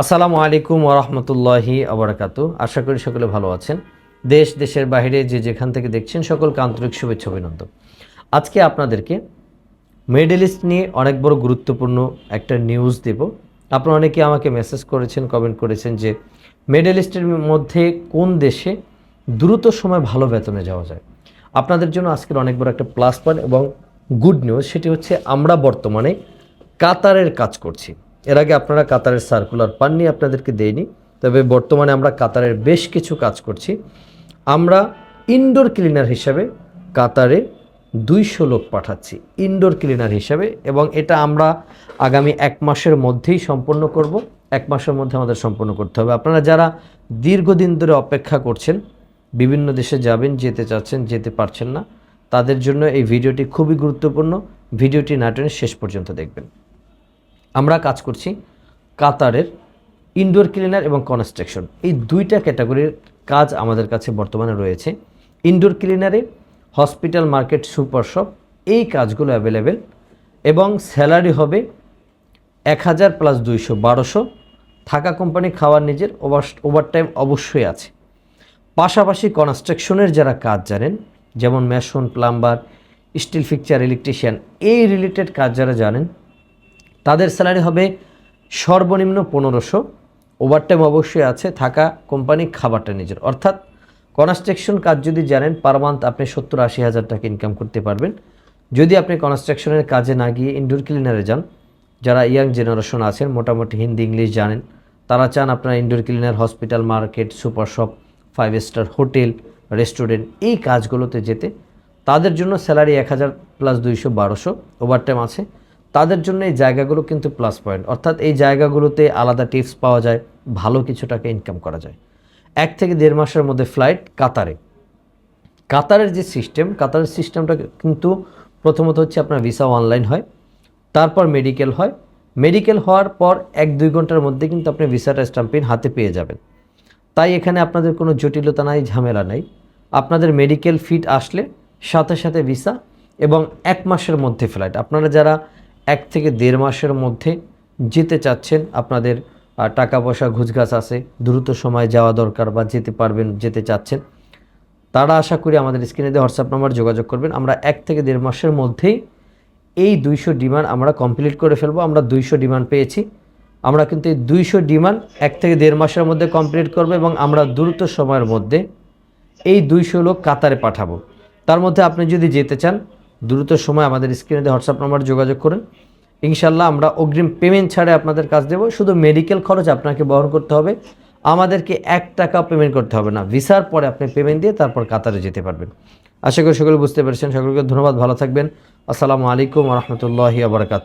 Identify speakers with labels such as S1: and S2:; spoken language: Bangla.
S1: আসসালামু আলাইকুম ওরহমতুল্লাহি আবরাকাত আশা করি সকলে ভালো আছেন। দেশ, দেশের বাইরে যে যেখান থেকে দেখছেন সকলকে আন্তরিক শুভেচ্ছা অভিনন্দন। আজকে আপনাদেরকে মেডেলিস্ট নিয়ে অনেক বড় গুরুত্বপূর্ণ একটা নিউজ দেব। আপনারা অনেকে আমাকে মেসেজ করেছেন কমেন্ট করেছেন যে মেডেলিস্টের মধ্যে কোন দেশে দ্রুত সময় ভালো বেতনে যাওয়া যায়। আপনাদের জন্য আজকের অনেক বড় একটা প্লাস পয়েন্ট এবং গুড নিউজ সেটি হচ্ছে আমরা বর্তমানে কাতারের কাজ করছি। এর আগে আপনারা কাতারের সার্কুলার পাননি, আপনাদেরকে দেয়নি তবে বর্তমানে আমরা কাতারের বেশ কিছু কাজ করছি। আমরা ইনডোর ক্লিনার হিসাবে কাতারে দুইশো লোক পাঠাচ্ছি ইনডোর ক্লিনার হিসাবে। এবং এটা আমরা আগামী এক মাসের মধ্যেই সম্পন্ন করব। এক মাসের মধ্যে আমাদের সম্পন্ন করতে হবে। আপনারা যারা দীর্ঘদিন ধরে অপেক্ষা করছেন, বিভিন্ন দেশে যাবেন, যেতে চাচ্ছেন, যেতে পারছেন না, তাদের জন্য এই ভিডিওটি খুবই গুরুত্বপূর্ণ। ভিডিওটি নাটনে শেষ পর্যন্ত দেখবেন। আমরা কাজ করছি কাতারের ইনডোর ক্লিনার এবং কনস্ট্রাকশন এই দুইটা ক্যাটাগরির কাজ আমাদের কাছে বর্তমানে রয়েছে। ইনডোর ক্লিনারে হসপিটাল মার্কেট সুপার শপ এই কাজগুলো অ্যাভেলেবেল এবং স্যালারি হবে এক হাজার প্লাস দুইশো বারোশো। থাকা কোম্পানি খাওয়ার নিজের ওভার ওভারটাইম অবশ্যই আছে। পাশাপাশি কনস্ট্রাকশনের যারা কাজ জানেন, যেমন mason plumber steel fixture electrician এই রিলেটেড কাজ যারা জানেন তাদের স্যালারি হবে সর্বনিম্ন পনেরোশো। ওভারটাইম অবশ্যই আছে, থাকা কোম্পানি খাবারটা নিজের। অর্থাৎ কনস্ট্রাকশন কাজ যদি জানেন পার মান্থ আপনি সত্তর আশি হাজার টাকা ইনকাম করতে পারবেন। যদি আপনি কনস্ট্রাকশনের কাজে না গিয়ে ইনডোর ক্লিনারে যান, যারা ইয়াং জেনারেশন আছেন, মোটামুটি হিন্দি, ইংলিশ জানেন, তারা চান আপনার indoor cleaner hospital market super shop five star hotel restaurant এই কাজগুলোতে যেতে। তাদের জন্য স্যালারি এক হাজার প্লাস দুইশো, বারোশো। ওভারটাইম আছে। তাদের জন্য এই জায়গাগুলো কিন্তু প্লাস পয়েন্ট অর্থাৎ এই জায়গাগুলোতে আলাদা টিপস পাওয়া যায়, ভালো কিছু টাকা ইনকাম করা যায়। এক থেকে দেড় মাসের মধ্যে ফ্লাইট কাতারে। কাতারের যে সিস্টেম কাতারের সিস্টেমটা কিন্তু প্রথমত হচ্ছে আপনার ভিসা অনলাইন হয়, তারপর মেডিকেল হয়। মেডিকেল হওয়ার পর এক, দুই ঘণ্টার মধ্যে কিন্তু আপনি ভিসাটা স্টাম্পিন হাতে পেয়ে যাবেন। তাই এখানে আপনাদের কোনো জটিলতা নাই, ঝামেলা নাই। আপনাদের মেডিকেল ফিট আসলে সাথে সাথে ভিসা এবং এক মাসের মধ্যে ফ্লাইট আপনারা যারা এক থেকে দেড় মাসের মধ্যে যেতে চাচ্ছেন, আপনাদের টাকা পয়সা ঘুচগাছ আছে, দ্রুত সময় যাওয়া দরকার বা যেতে পারবেন, যেতে চাচ্ছেন, তারা আশা করি আমাদের স্ক্রিনে দিয়ে হোয়াটসঅ্যাপ নাম্বার যোগাযোগ করবেন। আমরা এক থেকে দেড় মাসের মধ্যেই এই দুইশো ডিমান্ড আমরা কমপ্লিট করে ফেলব। আমরা দুইশো ডিমান্ড পেয়েছি। আমরা কিন্তু এই দুইশো ডিমান্ড এক থেকে দেড় মাসের মধ্যে কমপ্লিট করব এবং আমরা দ্রুত সময়ের মধ্যে এই দুইশো লোক কাতারে পাঠাবো। তার মধ্যে আপনি যদি যেতে চান দ্রুত সময় আমাদের স্ক্রিনে হোয়াটসঅ্যাপ নাম্বার যোগাযোগ করুন। ইনশাল্লাহ আমরা অগ্রিম পেমেন্ট ছাড়ে আপনাদের কাজ দেবো। শুধু মেডিকেল খরচ আপনাকে বহন করতে হবে। আমাদেরকে এক টাকা পেমেন্ট করতে হবে না। ভিসার পরে আপনি পেমেন্ট দিয়ে তারপর কাতারে যেতে পারবেন। আশা করি সকলে বুঝতে পেরেছেন। সকলকে ধন্যবাদ। ভালো থাকবেন। আসসালামু আলাইকুম রহমতুল্লাহি আবরকাত